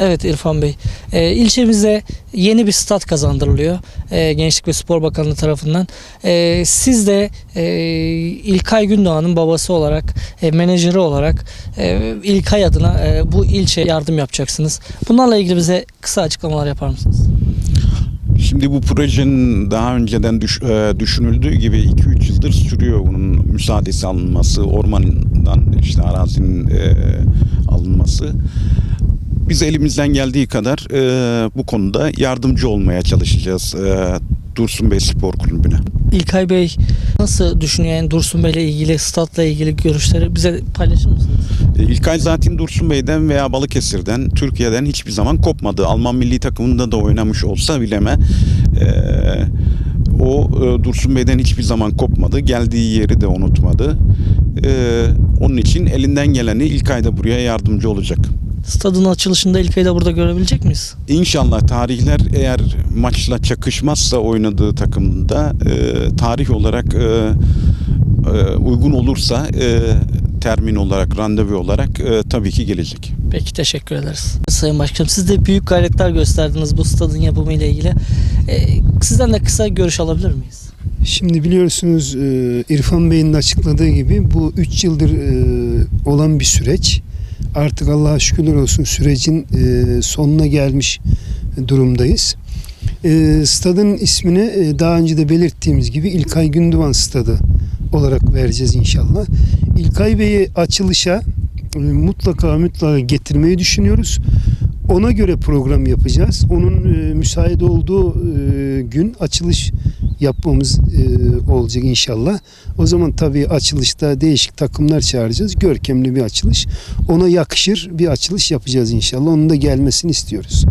Evet İrfan Bey. Ee, ilçemize yeni bir stat kazandırılıyor. Ee, Gençlik ve Spor Bakanlığı tarafından. Ee, siz de e, İlkay Gündoğan'ın babası olarak, e, menajeri olarak e, İlkay adına e, bu ilçe yardım yapacaksınız. Bunlarla ilgili bize kısa açıklamalar yapar mısınız? Şimdi bu projenin daha önceden düş- e, düşünüldüğü gibi 2-3 yıldır sürüyor bunun müsaadesi alınması, ormandan işte arazinin e, alınması. Biz elimizden geldiği kadar e, bu konuda yardımcı olmaya çalışacağız e, Dursun Bey Spor Kulübü'ne. İlkay Bey nasıl düşünüyor yani Dursun Bey'le ilgili, statla ilgili görüşleri bize paylaşır mısınız? E, İlkay zaten Dursun Bey'den veya Balıkesir'den, Türkiye'den hiçbir zaman kopmadı. Alman milli takımında da oynamış olsa bileme e, o e, Dursun Bey'den hiçbir zaman kopmadı. Geldiği yeri de unutmadı. E, onun için elinden geleni İlkay da buraya yardımcı olacak. Stadın açılışında İlkay'ı da burada görebilecek miyiz? İnşallah tarihler eğer maçla çakışmazsa oynadığı takımda e, tarih olarak e, e, uygun olursa e, termin olarak, randevu olarak e, tabii ki gelecek. Peki teşekkür ederiz. Sayın Başkanım siz de büyük gayretler gösterdiniz bu stadın yapımı ile ilgili. Ee, sizden de kısa görüş alabilir miyiz? Şimdi biliyorsunuz e, İrfan Bey'in de açıkladığı gibi bu 3 yıldır e, olan bir süreç. Artık Allah'a şükürler olsun sürecin e, sonuna gelmiş durumdayız. E, Stadın ismini e, daha önce de belirttiğimiz gibi İlkay Gündoğan Stadı olarak vereceğiz inşallah. İlkay Bey'i açılışa e, mutlaka mutlaka getirmeyi düşünüyoruz. Ona göre program yapacağız. Onun e, müsait olduğu e, gün açılış yapmamız e, olacak inşallah. O zaman tabii açılışta değişik takımlar çağıracağız. Görkemli bir açılış. Ona yakışır bir açılış yapacağız inşallah. Onun da gelmesini istiyoruz.